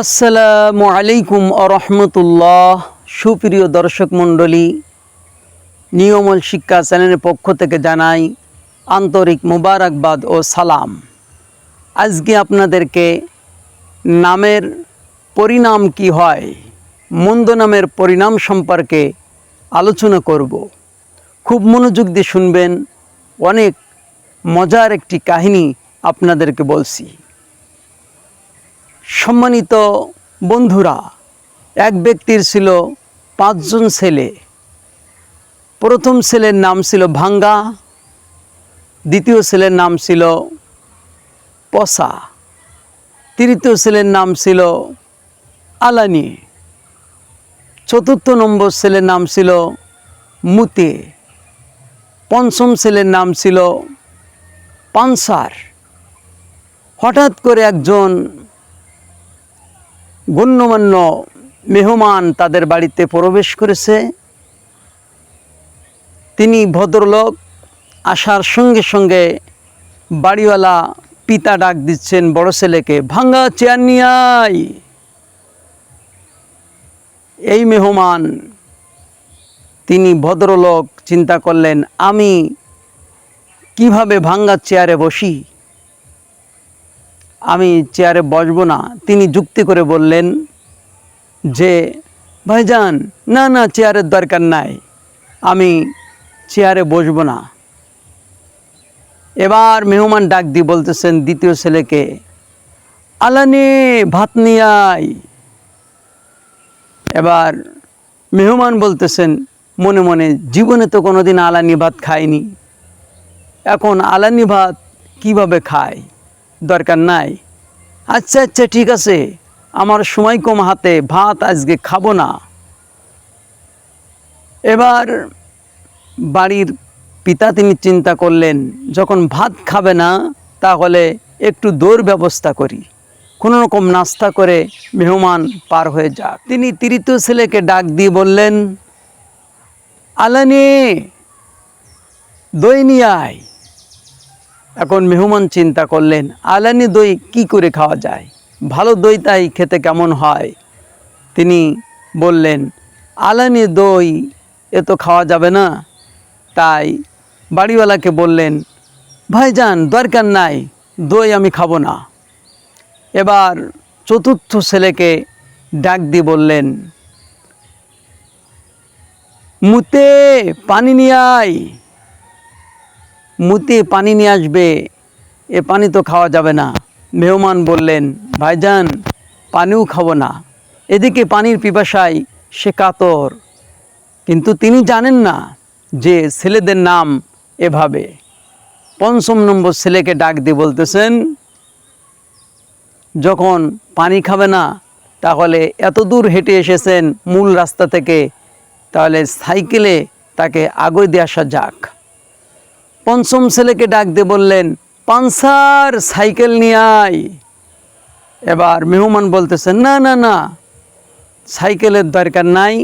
আসসালামু আলাইকুম আরহামতুল্লাহ সুপ্রিয় দর্শক মণ্ডলী, নিয়মল শিক্ষা চ্যানেলের পক্ষ থেকে জানাই আন্তরিক মুবারকবাদ ও সালাম। আজকে আপনাদেরকে নামের পরিণাম কি হয়, মন্দ নামের পরিণাম সম্পর্কে আলোচনা করব। খুব মনোযোগ দিয়ে শুনবেন, অনেক মজার একটি কাহিনী আপনাদেরকে বলছি। সম্মানিত বন্ধুরা, এক ব্যক্তির ছিল পাঁচজন ছেলে। প্রথম ছেলের নাম ছিল ভাঙ্গা, দ্বিতীয় ছেলের নাম ছিল পসা, তৃতীয় ছেলের নাম ছিল আলানি, চতুর্থ নম্বর ছেলের নাম ছিল মুতে, পঞ্চম ছেলের নাম ছিল পানসার। হঠাৎ করে একজন গণ্যমান্য মেহমান তাদের বাড়িতে প্রবেশ করেছে। তিনি ভদ্রলোক আসার সঙ্গে সঙ্গে বাড়িওয়ালা পিতা ডাক দিচ্ছেন, বড় ছেলেকে, ভাঙ্গা চেয়ার নিয়ে আয়। এই মেহমান, তিনি ভদ্রলোক চিন্তা করলেন, আমি কীভাবে ভাঙ্গা চেয়ারে বসি? আমি চেয়ারে বসবো না। তিনি যুক্তি করে বললেন, যে, ভাইজান, না না, চেয়ারের দরকার নাই। আমি চেয়ারে বসবো না। এবার মেহমান ডাক দিয়ে বলতেছেন দ্বিতীয় ছেলেকে, আলানে, ভাত নিয়ে আয়। এবার মেহমান বলতেছেন, মনে মনে, জীবনে তো কোনোদিন আলানি ভাত খায়নি এখন আলানি ভাত কীভাবে খায়? দরকার নাই। আচ্ছা আচ্ছা ঠিক আছে। আমার সময় কম হাতে, ভাত আজকে খাব না। এবার বাড়ির পিতা তিনি চিন্তা করলেন, যখন ভাত খাবে না, তাহলে একটু দৌড় ব্যবস্থা করি। কোনো রকম নাস্তা করে মেহমান পার হয়ে যাক তিনি তৃতীয় ছেলেকে ডাক দিয়ে বললেন, আলানি, দই নিয়ে আয়। এখন মেহমান চিন্তা করলেন, আলানি দই কি করে খাওয়া যায়? ভালো দই তাই খেতে কেমন হয়? তিনি বললেন, আলানি দই এ তো খাওয়া যাবে না। তাই বাড়িওয়ালাকে বললেন, ভাইজান, দরকার নাই, দই আমি খাব না। এবার চতুর্থ ছেলেকে ডাক দিয়ে বললেন, মুতে, পানি নিয়ে আয়। মুতে পানি নিয়ে আসবে। এ পানি তো খাওয়া যাবে না। মেহমান বললেন, ভাইজান, পানিও খাব না। এদিকে পানির পিপাসায় সে কাতর। কিন্তু তিনি জানেন না যে ছেলেদের নাম এভাবে। পঞ্চম নম্বর ছেলেকে ডাক দিয়ে বলতেছেন, যখন পানি খাবে না, তাহলে এত দূর হেঁটে এসেছেন মূল রাস্তা থেকে, তাহলে সাইকেলে তাকে আগই দিয়ে আসা যাক। পঞ্চম ছেলেকে ডাক দিয়ে বললেন, পানসার, সাইকেল নিয়ে আয়। এবার মেহমান বলতেছেন না না না, সাইকেলের দরকার নাই,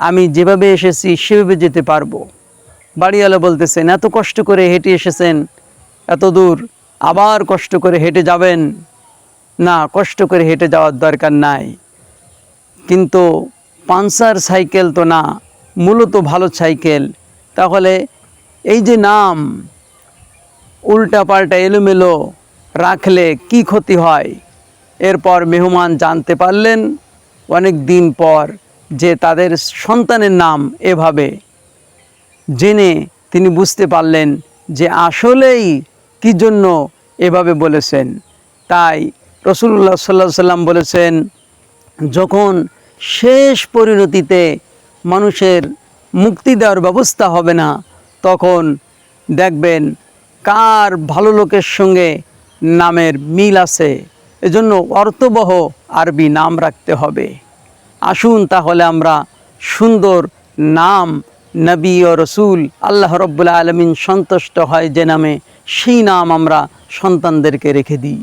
আমি যেভাবে এসেছি সেভাবে যেতে পারব। বাড়িওয়ালা বলতেছেন, এত কষ্ট করে হেঁটে এসেছেন, এত দূর আবার কষ্ট করে হেঁটে যাবেন? না, কষ্ট করে হেঁটে যাওয়ার দরকার নাই, কিন্তু পানসার সাইকেল তো না, মূলত ভালো সাইকেল, তাহলে এই যে নাম, উল্টা পাল্টা এলোমেলো রাখলে কি ক্ষতি হয়? এরপর মেহমান জানতে পারলেন, অনেক দিন পর যে তাদের সন্তানের নাম এভাবে। জেনে তিনি বুঝতে পারলেন যে আসলেই কি জন্য এভাবে বলেছেন। তাই রসুল্লাহ সাল্লাহ সাল্লাম বলেছেন, যখন শেষ পরিণতিতে মানুষের মুক্তি দেওয়ার ব্যবস্থা হবে না তখন দেখবেন কার ভালো লোকের সঙ্গে নামের মিল আছে। এজন্য অর্থবহ আরবি নাম রাখতে হবে। আসুন তাহলে আমরা সুন্দর নাম নবী ও রসুল আল্লাহ রব্বুল আলমিন সন্তুষ্ট হয় যে নামে সেই নাম আমরা সন্তানদেরকে রেখে দিই।